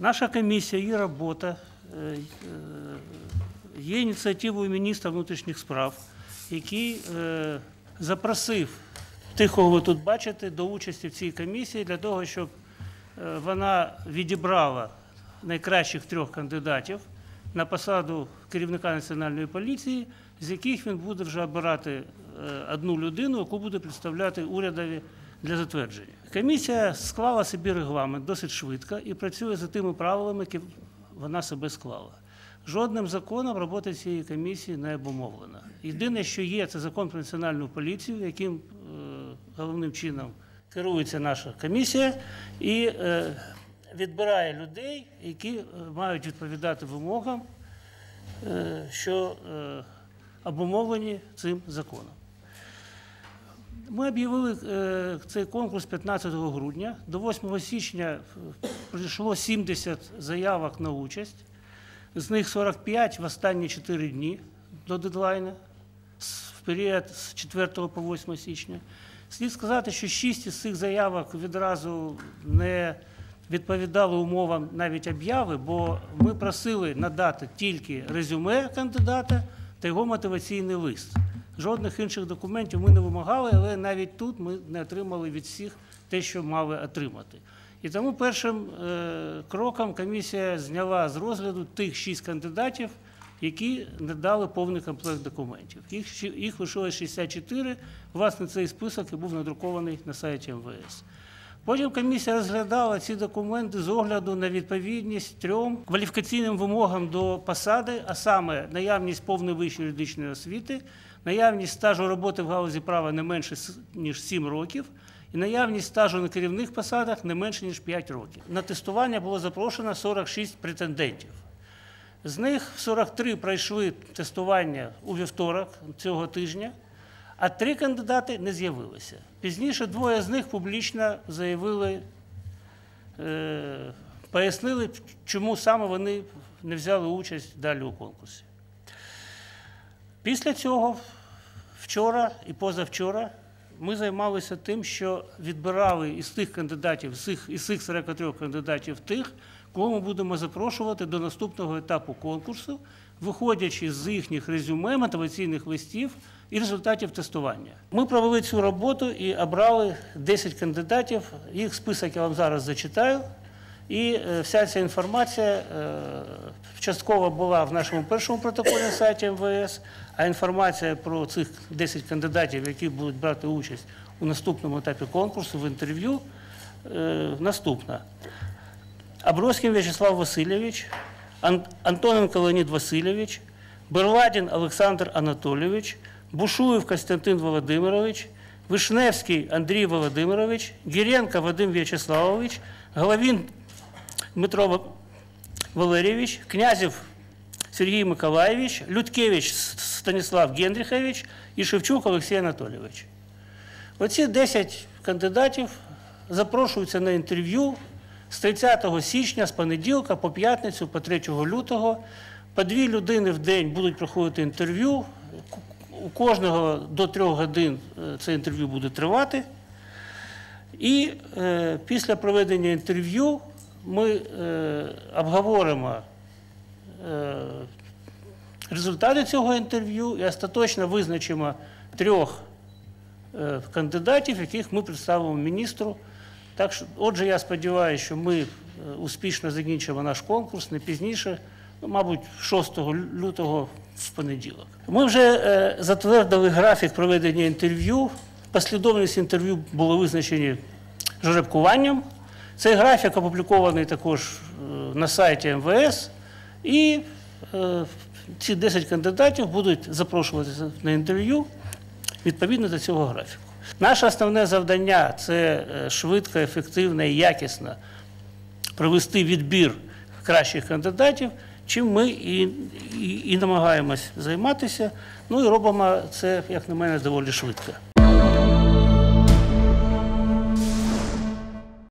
Наша робота е, е, є ініціативою міністра внутрішніх справ, який е, запросив тих, кого ви тут бачите, до участі в цій комісії для того, щоб вона відібрала найкращих трьох кандидатів на посаду керівника національної поліції, з яких він буде вже обирати одну людину, яку буде представляти урядові для затвердження. Комісія склала собі регламент досить швидко і працює за тими правилами, які вона себе склала. Жодним законом робота цієї комісії не обумовлена. Єдине, що є, це закон про національну поліцію, яким е, головним чином керується наша комісія і е, відбирає людей, які е, мають відповідати вимогам, е, що е, обумовлені цим законом. Ми об'явили е, цей конкурс 15 грудня. До 8 січня е, прийшло 70 заявок на участь. З них 45 в останні 4 дні до дедлайна, в період з 4 по 8 січня. Слід сказати, що 6 із цих заявок відразу не відповідали умовам навіть обяви, бо ми просили надати тільки резюме кандидата та його мотиваційний лист. Жодних інших документів ми не вимагали, але навіть тут ми не отримали від всіх те, що мали отримати. І тому першим е, кроком комісія зняла з розгляду тих шість кандидатів, які не дали повний комплект документів. Їх, їх лишилось 64. Власне, цей список і був надрукований на сайті МВС. Потім комісія розглядала ці документи з огляду на відповідність трьом кваліфікаційним вимогам до посади, а саме наявність повної вищої юридичної освіти, наявність стажу роботи в галузі права не менше ніж 7 років, і наявність стажу на керівних посадах не менше ніж 5 років. На тестування було запрошено 46 претендентів. З них 43 пройшли тестування у вівторок цього тижня, а три кандидати не з'явилися. Пізніше двоє з них публічно заявили, е, пояснили, чому саме вони не взяли участь далі у конкурсі. Після цього, вчора і позавчора, ми займалися тим, що відбирали із тих кандидатів, з цих, із цих 43 кандидатів тих, кого ми будемо запрошувати до наступного етапу конкурсу, виходячи з їхніх резюме, мотиваційних листів і результатів тестування. Ми провели цю роботу і обрали 10 кандидатів. Їх список я вам зараз зачитаю. І е, вся ця інформація е, частково була в нашому першому протоколі на сайті МВС, а інформація про цих 10 кандидатів, які будуть брати участь у наступному етапі конкурсу в інтерв'ю, е, наступна. Аброськін В'ячеслав Васильович, Ан- Антоненко Леонід Васильович, Берладін Олександр Анатолійович, Бушуєв Костянтин Володимирович, Вишневський Андрій Володимирович, Гіренко Вадим В'ячеславович, Головін Дмитро Валерійович, Князів Сергій Миколаєвич, Людкевич Станіслав Генрихович і Шевчук Олексій Анатолійович. Оці 10 кандидатів запрошуються на інтерв'ю з 30 січня, з понеділка по п'ятницю, по 3 лютого. По дві людини в день будуть проходити інтерв'ю. У кожного до трьох годин е, це інтерв'ю буде тривати. І е, після проведення інтерв'ю ми е, обговоримо е, результати цього інтерв'ю і остаточно визначимо трьох е, кандидатів, яких ми представимо міністру. Так що, отже, я сподіваюся, що ми е, успішно закінчимо наш конкурс не пізніше, ну, мабуть, 6 лютого в понеділок. Ми вже е, затвердили графік проведення інтерв'ю. Послідовність інтерв'ю були визначені жеребкуванням. Цей графік опублікований також е, на сайті МВС. І е, ці 10 кандидатів будуть запрошуватися на інтерв'ю відповідно до цього графіку. Наше основне завдання це е, швидко, ефективно і якісно провести відбір кращих кандидатів, чим ми і, і, і намагаємось займатися. Ну і робимо це, як на мене, доволі швидко.